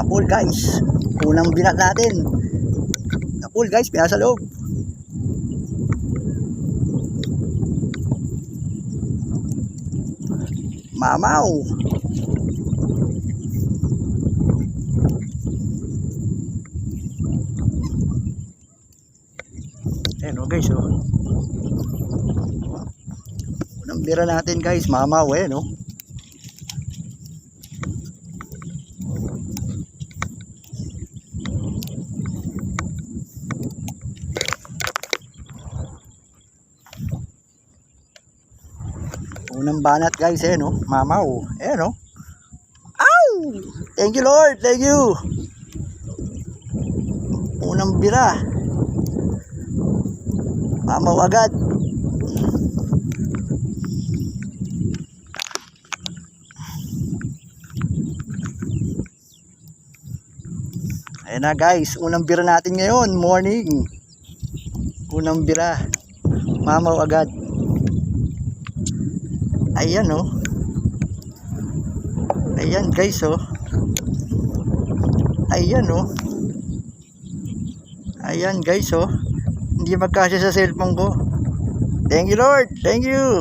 Napul guys. Unang binat natin. Napul guys, pinasa loob. Mamaw. Ayan o guys oh. Unang bira natin guys, mamaw eh no. Unang banat guys eh no, mamaw. Eh no. Ow! Thank you Lord, thank you. Unang bira. Mamaw agad. Ayan na guys, unang bira natin ngayon, morning. Unang bira. Mamaw agad. Ayan oh. Ayan guys oh. Ayan oh. Ayan guys oh. Hindi magkasya sa cellphone ko. Thank you Lord. Thank you.